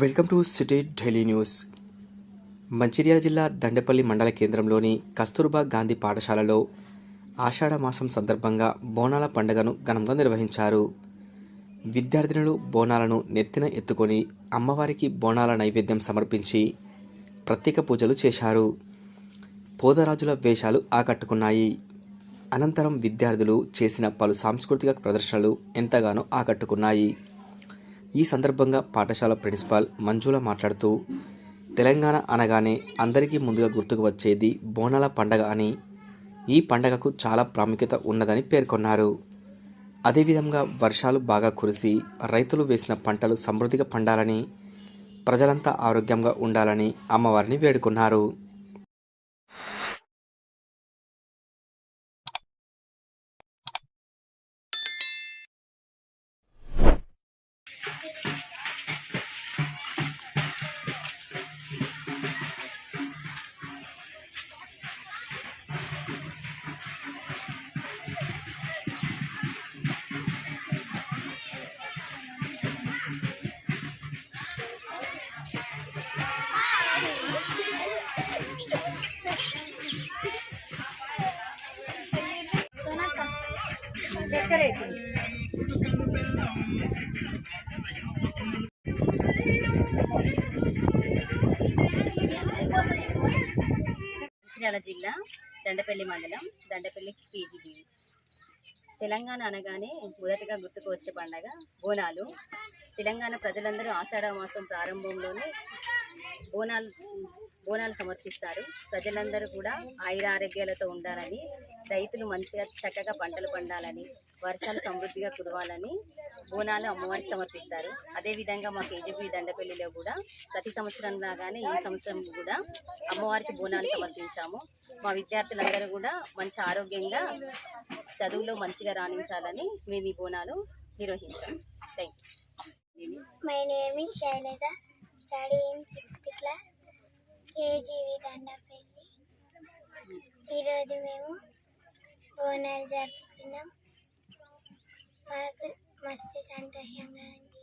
Welcome to City Delhi News. Mancherial జిల్లా దండపల్లి మండల కేంద్రంలోని కస్తూర్బా గాంధీ పాఠశాలలో ఆషాఢ మాసం సందర్భంగా బోనాల పండుగను ఘనంగా నిర్వహించారు. విద్యార్థినులు బోనాలను నెత్తిన ఎత్తుకొని అమ్మవారికి బోనాల నైవేద్యం సమర్పించి ప్రత్యేక పూజలు చేశారు. పోదరాజుల వేషాలు ఆకట్టుకున్నాయి. అనంతరం విద్యార్థులు చేసిన పలు సాంస్కృతిక ప్రదర్శనలు ఎంతగానో ఆకట్టుకున్నాయి. ఈ సందర్భంగా పాఠశాల ప్రిన్సిపాల్ మంజుల మాట్లాడుతూ తెలంగాణ అనగానే అందరికీ ముందుగా గుర్తుకు వచ్చేది బోనాల పండగ అని. ఈ పండగకు చాలా ప్రాముఖ్యత ఉన్నదని పేర్కొన్నారు. అదేవిధంగా వర్షాలు బాగా కురిసి రైతులు వేసిన పంటలు సమృద్ధిగా పండాలని ప్రజలంతా ఆరోగ్యంగా ఉండాలని అమ్మవారిని వేడుకున్నారు. చక్కెర మంచిర్యాల జిల్లా దండపల్లి మండలం దండపల్లి పీజీబీ తెలంగాణ అనగానే మొదటగా గుర్తుకు వచ్చే పండగ బోనాలు. తెలంగాణ ప్రజలందరూ ఆషాఢ మాసం ప్రారంభంలోనే బోనాలు బోనాలు సమర్పిస్తారు. ప్రజలందరూ కూడా ఆయుర ఆరోగ్యాలతో ఉండాలని రైతులు మంచిగా చక్కగా పంటలు పండాలని వర్షాలు సమృద్ధిగా కురవాలని బోనాలు అమ్మవారికి సమర్పిస్తారు. అదేవిధంగా మా కేజీబీ దండపల్లిలో కూడా ప్రతి సంవత్సరం లాగానే ఈ సంవత్సరం కూడా అమ్మవారికి బోనాలు సమర్పించాము. మా విద్యార్థులందరూ కూడా మంచి ఆరోగ్యంగా చదువులో మంచిగా రాణించాలని మేము ఈ Bonalu నిర్వహించాము thank you My name Shailaja study in sixth class KGV Dandapalli. ఈరోజు మేము బోనాలు జరుపుకున్నాం. మాకు మస్తు సంతోషంగా ఉంది.